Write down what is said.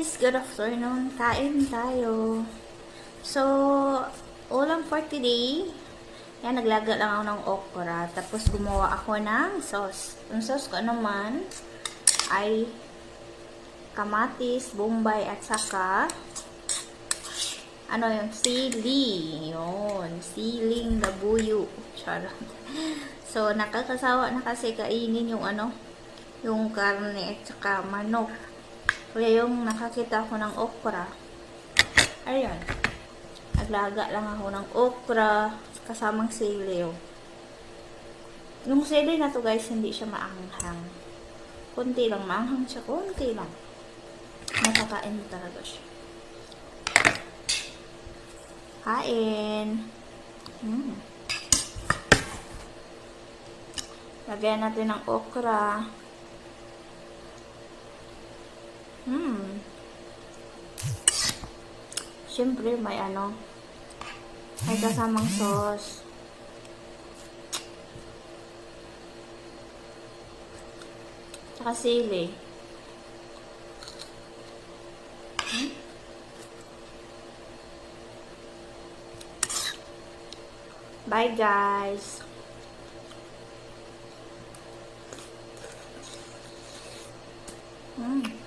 Guys, good afternoon. Kain tayo. So, ulam for today. Yan, naglaga lang ako ng okra. Tapos gumawa ako ng sauce. Ang sauce ko naman ay kamatis, bombay, at saka ano yung sili. Yun, siling labuyo. Charot. So, nakakasawa na kasi kainin yung ano, yung karne at saka manok. Kaya yung nakakita ko ng okra. Ayun. Naglaga lang ako ng okra kasamang sili. oh. Yung sili na to guys, hindi siya maanghang. Kunti lang. Maanghang siya. Kunti lang. Nakakain mo talaga siya. Kain. Mm. Lagyan natin ng okra. Hmm. Siyempre, may ano, may kasamang sauce. Tsaka sili. Bye, guys. Mm.